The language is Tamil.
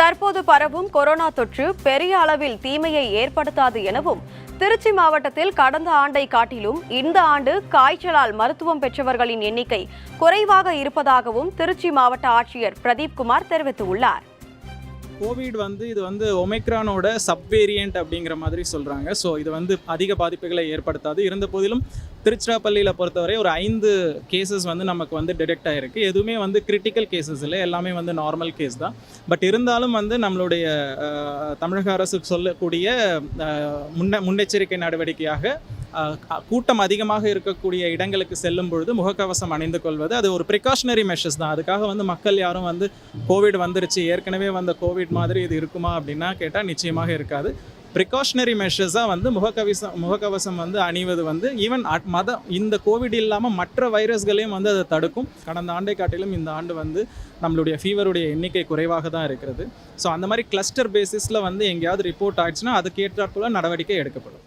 தற்போது பரவும் கொரோனா தொற்று பெரிய அளவில் தீமையை ஏற்படுத்தாது எனவும் திருச்சி மாவட்டத்தில் கடந்த ஆண்டை காட்டிலும் இந்த ஆண்டு காய்ச்சலால் மருத்துவம் பெற்றவர்களின் எண்ணிக்கை குறைவாக இருப்பதாகவும் திருச்சி மாவட்ட ஆட்சியர் பிரதீப் குமார் தெரிவித்துள்ளார். கோவிட் வந்து இது வந்து ஒமைக்ரானோட சப்வேரியன்ட் அப்படிங்கிற மாதிரி சொல்கிறாங்க ஸோ இது வந்து அதிக பாதிப்புகளை ஏற்படுத்தாது. இருந்த போதிலும் திருச்சிராப்பள்ளியில் பொறுத்தவரை ஒரு ஐந்து கேசஸ் வந்து நமக்கு வந்து டிடெக்ட் ஆகிருக்கு எதுவுமே வந்து கிரிட்டிக்கல் கேசஸ் இல்லை. எல்லாமே வந்து நார்மல் கேஸ் தான். பட் இருந்தாலும் வந்து நம்மளுடைய தமிழக அரசு சொல்லக்கூடிய முன்ன முன்னெச்சரிக்கை நடவடிக்கையாக கூட்டம் அதிகமாக இருக்கக்கூடிய இடங்களுக்கு செல்லும் பொழுது முகக்கவசம் அணிந்து கொள்வது அது ஒரு ப்ரிகாஷனரி மெஷர்ஸ் தான். அதுக்காக வந்து மக்கள் யாரும் வந்து கோவிட் வந்துருச்சு. ஏற்கனவே வந்த கோவிட் மாதிரி இது இருக்குமா அப்படின்னா கேட்டால் நிச்சயமாக இருக்காது. ப்ரிகாஷனரி மெஷர்ஸாக வந்து முகக்கவசம் முகக்கவசம் வந்து அணிவது வந்து ஈவன் மத இந்த கோவிட் இல்லாமல் மற்ற வைரஸ்களையும் வந்து அதை தடுக்கும். கடந்த ஆண்டை காட்டிலும் இந்த ஆண்டு வந்து நம்மளுடைய ஃபீவருடைய எண்ணிக்கை குறைவாக தான் இருக்கிறது. ஸோ அந்த மாதிரி கிளஸ்டர் பேசிஸில் வந்து எங்கேயாவது ரிப்போர்ட் ஆயிடுச்சுன்னா அதுக்கேற்றாற்போல நடவடிக்கை எடுக்கப்படும்.